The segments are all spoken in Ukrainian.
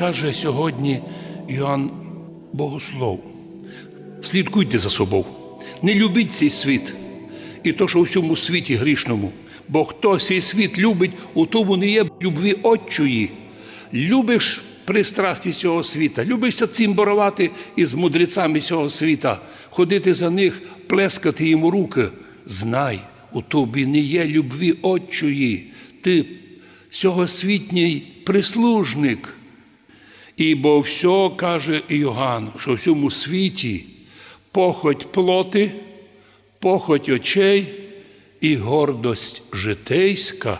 каже сьогодні Іоанн Богослов. Слідкуйте за собою, не любіть цей світ і то, що у всьому світі грішному. Бо хто цей світ любить, у тому не є любві отчої. Любиш пристрасті цього світа, любишся цим борувати із мудрецями цього світа, ходити за них, плескати їм руки. Знай, у тобі не є любві отчої, ти сьогосвітній прислужник. Ібо все, каже Іоганн, що в всьому світі похоть плоти, похоть очей і гордость житейська,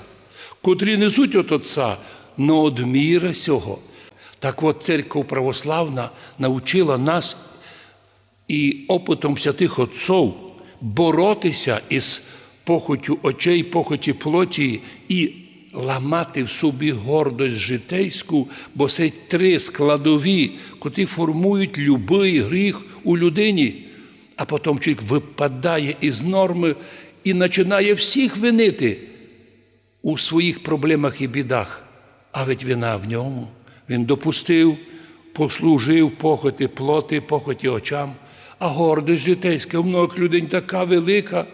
котрі несуть от Отця, но од міра сього. Так от церква православна навчила нас і опитом святих отців боротися із похотю очей, похоті плоті і ламати в собі гордость житейську, бо це три складові, котрі формують любий гріх у людині, а потім чоловік випадає із норми і починає всіх винити у своїх проблемах і бідах. А ведь вина в ньому. Він допустив, послужив похоті плоти, похоті очам, а гордость житейська у многих людей така велика,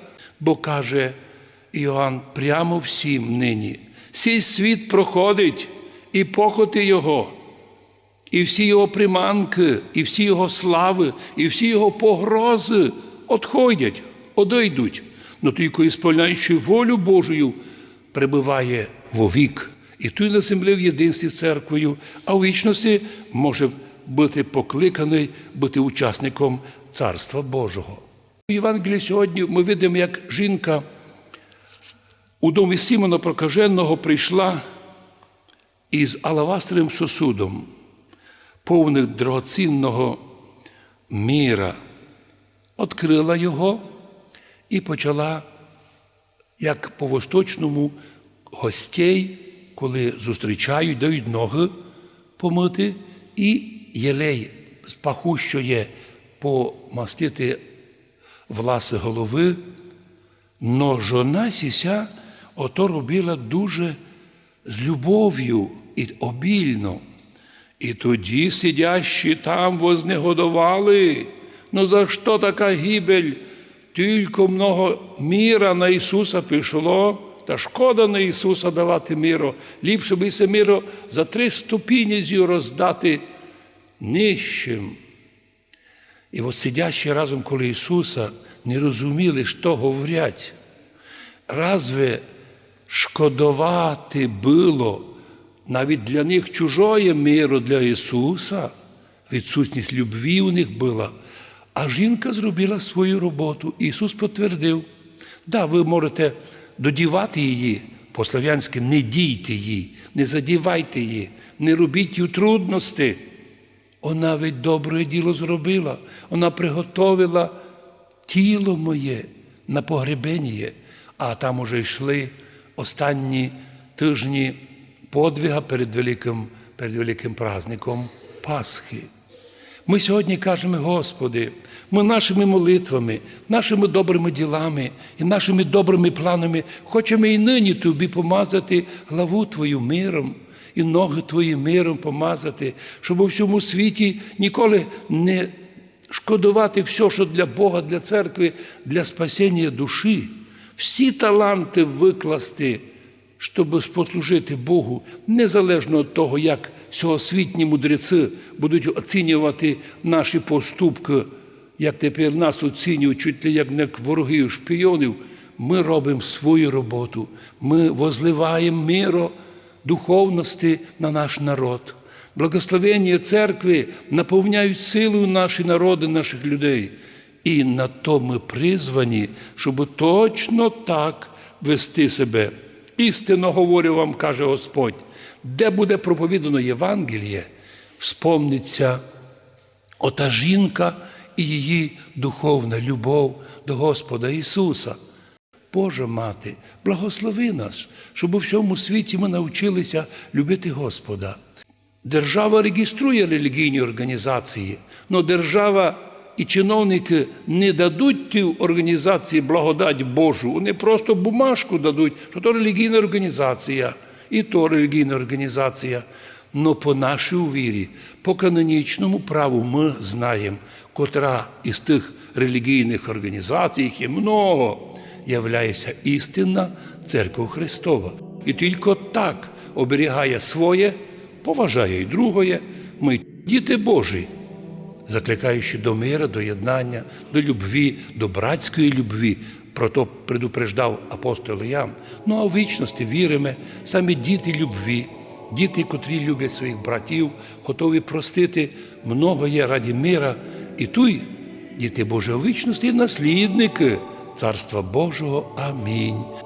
бо каже Іоанн прямо всім нині. Сій світ проходить і похоти Його, і всі його приманки, і всі його слави, і всі його погрози отходять, одійдуть. Но тільки ісполняючи волю Божою, прибуває вовік. І тут на землі в єдинстві з церквою, а у вічності може бути покликаний бути учасником Царства Божого. У Євангелії сьогодні ми видимо, як жінка у домі Симона Прокаженого прийшла із алавастровим сосудом, повних драгоцінного міра, відкрила його і почала, як по восточному, гостей, коли зустрічають, дають ноги помити, і єлей з пахущої помастити власи голови. Но жона сіся ото робила дуже з любов'ю і обільно. І тоді сидящі там вознегодували. Ну за що така гибель? Тільки много міра на Ісуса пішло, та шкода на Ісуса давати миру. Ліпше би це миро за три ступіні зю роздати нижчим. І от сидячи разом коло Ісуса, не розуміли, що говорять. Разве шкодувати було навіть для них чужое миру для Ісуса, відсутність любві у них була, а жінка зробила свою роботу. Ісус підтвердив, да, ви можете додівати її, по-слов'янськи не дійте їй, не задівайте її, не робіть їй трудності. Вона ведь добре діло зробила, вона приготовила тіло моє на погребення, а там уже йшли останні тижні подвига перед великим, перед великим праздником Пасхи. Ми сьогодні кажемо, Господи, ми нашими молитвами, нашими добрими ділами і нашими добрими планами хочемо і нині Тобі помазати главу Твою миром і ноги Твої миром помазати, щоб у всьому світі ніколи не шкодувати все, що для Бога, для церкви, для спасіння душі, всі таланти викласти, щоб послужити Богу, незалежно від того, як сьогосвітні мудреці будуть оцінювати наші поступки, як тепер нас оцінюють, чуть ли як не ворогів, шпійонів, ми робимо свою роботу, ми возливаємо миро духовності на наш народ. Благословення церкви наповняють силою наші народи, наших людей. І на то ми призвані, щоб точно так вести себе. Істинно говорю вам, каже Господь, де буде проповідано Євангеліє, вспомниться ота жінка і її духовна любов до Господа Ісуса. Божа Мати, благослови нас, щоб у всьому світі ми навчилися любити Господа. Держава реєструє релігійні організації, але держава і чиновники не дадуть ті організації благодать Божу, вони просто бумажку дадуть, що то релігійна організація, і то релігійна організація. Но по нашій вірі, по канонічному праву ми знаємо, котра із тих релігійних організацій, їх є много, являється істинна церква Христова. І тільки так оберігає своє, поважає й другое. Ми діти Божі, закликаючи до мира, до єднання, до любві, до братської любві. Про то предупреждав апостол Ян. Ну а в вічності віримо, саме діти любві, діти, котрі люблять своїх братів, готові простити многоє раді мира. І туй, діти Божої вічності, наслідники Царства Божого. Амінь.